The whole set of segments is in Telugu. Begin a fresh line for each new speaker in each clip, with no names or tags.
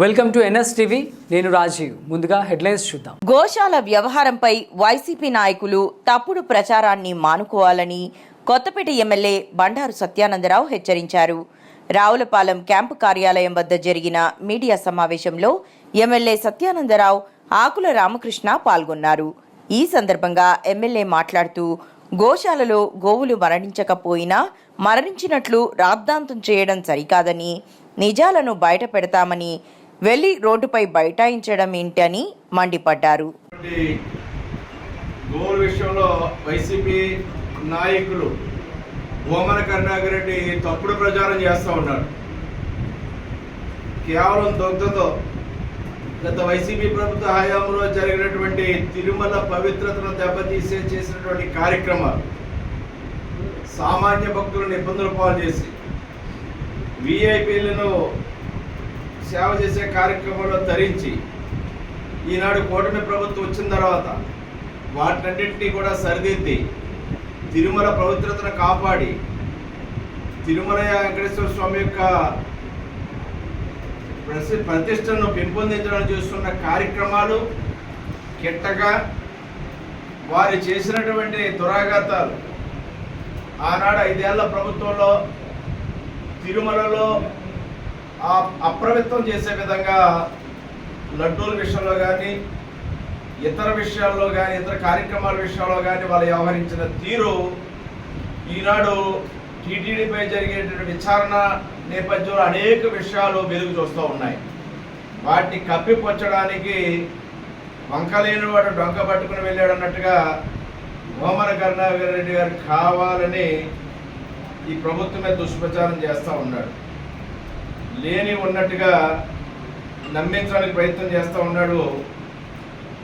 Welcome to NS TV. నేను రాజీవ్. ముందుగా హెడ్లైన్స్ చూద్దాం.
గోశాల వ్యవహారంపై వైసీపీ నాయకులు తప్పుడు ప్రచారాన్ని మానుకోవాలని కొత్తపేట ఎమ్మెల్యే బండారు సత్యానందరావు హెచ్చరించారు. రావులపాలెం క్యాంపు కార్యాలయం వద్ద జరిగిన మీడియా సమావేశంలో ఎమ్మెల్యే సత్యానందరావు ఆకుల రామకృష్ణ పాల్గొన్నారు. ఈ సందర్భంగా ఎమ్మెల్యే మాట్లాడుతూ గోశాలలో గోవులు మరణించకపోయినా మరణించినట్లు రాద్ధాంతం చేయడం సరికాదని నిజాలను బయట పెడతామని వెళ్ళి రోడ్డుపై బైఠాయించడం ఏంటని మండిపడ్డారు.
గోల్ విషయంలో వైసీపీ నాయకులు భూమన కరుణాకర్ రెడ్డి తప్పుడు ప్రచారం చేస్తూ ఉన్నారు. కేవలం దొంగతో గత వైసీపీ ప్రభుత్వ హయాంలో జరిగినటువంటి తిరుమల పవిత్రతను దెబ్బతీసే చేసినటువంటి కార్యక్రమాలు సామాన్య భక్తులను ఇబ్బందులు పాలు చేసి విఐపీలను సేవ చేసే కార్యక్రమంలో ధరించి ఈనాడు కూటమి ప్రభుత్వం వచ్చిన తర్వాత వాటినన్నింటినీ కూడా సరిదిద్ది తిరుమల పవిత్రతను కాపాడి తిరుమల వెంకటేశ్వర స్వామి యొక్క ప్రసి ప్రతిష్టను పెంపొందించడానికి చేస్తున్న కార్యక్రమాలు కిట్టగా వారు చేసినటువంటి దురాఘాతాలు. ఆనాడు ఐదేళ్ళ ప్రభుత్వంలో తిరుమలలో అప్రమిత్తం చేసే విధంగా లడ్డూల విషయంలో కానీ ఇతర విషయాల్లో కానీ ఇతర కార్యక్రమాల విషయాల్లో కానీ వాళ్ళు వ్యవహరించిన తీరు ఈనాడు టీటీడీపై జరిగేటువంటి విచారణ నేపథ్యంలో అనేక విషయాలు వెలుగు చూస్తూ ఉన్నాయి. వాటిని కప్పిపొచ్చడానికి వంకలేని వాడు డొంక పట్టుకుని వెళ్ళాడు అన్నట్టుగా గోమర కరుణాకర్ రెడ్డి గారు కావాలని ఈ ప్రభుత్వమే దుష్ప్రచారం చేస్తూ ఉన్నాడు. లేని ఉన్నట్టుగా నమ్మించడానికి ప్రయత్నం చేస్తూ ఉన్నాడు.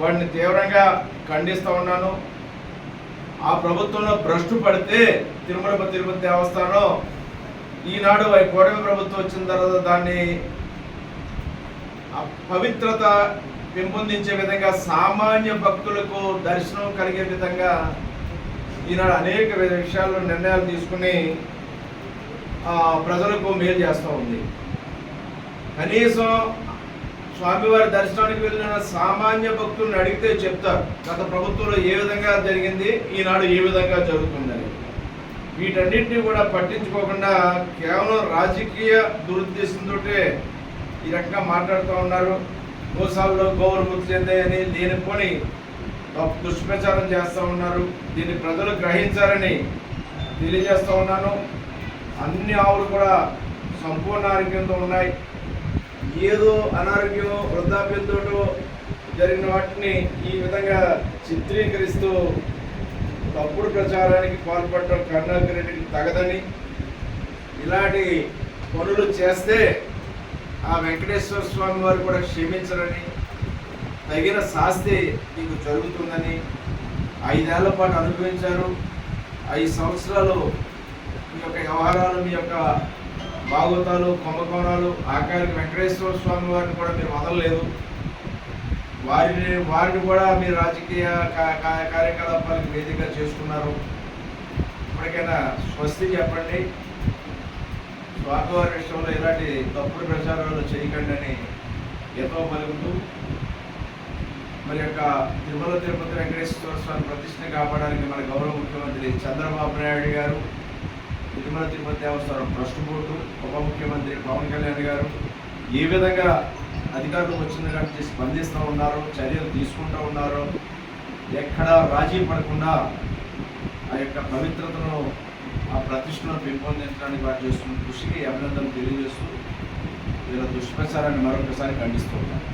వాడిని తీవ్రంగా ఖండిస్తూ ఉన్నాను. ఆ ప్రభుత్వంలో భ్రష్టు పడితే తిరుమల తిరుపతి దేవస్థానం ఈనాడు ఈ కూటమి ప్రభుత్వం వచ్చిన తర్వాత దాన్ని ఆ పవిత్రత పెంపొందించే విధంగా సామాన్య భక్తులకు దర్శనం కలిగే విధంగా ఈనాడు అనేక విషయాల్లో నిర్ణయాలు తీసుకుని ప్రజలకు మేలు చేస్తూ ఉంది. కనీసం స్వామివారి దర్శనానికి వెళ్ళిన సామాన్య భక్తులను అడిగితే చెప్తారు గత ప్రభుత్వంలో ఏ విధంగా జరిగింది ఈనాడు ఏ విధంగా జరుగుతుందని. వీటన్నింటినీ కూడా పట్టించుకోకుండా కేవలం రాజకీయ దురుద్దేశంతో ఈ రకంగా మాట్లాడుతూ ఉన్నారు. గోసాల్లో గోవులు మృతి చెందాయని లేనిపోని దుష్ప్రచారం చేస్తూ ఉన్నారు. దీన్ని ప్రజలు గ్రహించాలని తెలియజేస్తూ ఉన్నాను. అన్ని ఆవులు కూడా సంపూర్ణ ఆరోగ్యంతో ఉన్నాయి. ఏదో అనారోగ్యం వృద్ధాప్యంతో జరిగిన వాటిని ఈ విధంగా చిత్రీకరిస్తూ తప్పుడు ప్రచారానికి పాల్పడటం కర్ణాకర్ రెడ్డికి తగదని. ఇలాంటి పనులు చేస్తే ఆ వెంకటేశ్వర స్వామి వారు కూడా క్షమించరని తగిన శాస్తి మీకు జరుగుతుందని ఐదేళ్ళ పాటు అనుభవించారు. ఐదు సంవత్సరాలు మీ యొక్క వ్యవహారాలు మీ యొక్క భాగవతాలు కుంభకోణాలు ఆఖరికి వెంకటేశ్వర స్వామి వారిని కూడా మీరు వదలలేదు. వారిని వారిని కూడా మీరు రాజకీయ కా- కార్యకలాపాలకు వేదిక చేసుకున్నారు. ఇప్పటికైనా స్వస్తి చెప్పండి. స్వామివారి విషయంలో ఇలాంటి తప్పుడు ప్రచారాలు చేయకండి అని ఎంతో పలుకుతూ మరి యొక్క తిరుమల తిరుపతి వెంకటేశ్వర స్వామి ప్రతిష్టని కాపాడడానికి మన గౌరవ ముఖ్యమంత్రి చంద్రబాబు నాయుడు గారు తిరుమల తిరుపతి దేవస్థానం ట్రస్ట్ బోర్డు ఉప ముఖ్యమంత్రి పవన్ కళ్యాణ్ గారు ఏ విధంగా అధికారులు వచ్చిన కాబట్టి స్పందిస్తూ ఉన్నారో చర్యలు తీసుకుంటూ ఉన్నారో ఎక్కడా రాజీ పడకుండా ఆ యొక్క పవిత్రతను ఆ ప్రతిష్టను పెంపొందించడానికి వారు చేస్తున్న కృషికి అభినందనలు తెలియజేస్తూ వీళ్ళ దుష్ప్రచారాన్ని మరొకసారి ఖండిస్తూ ఉన్నారు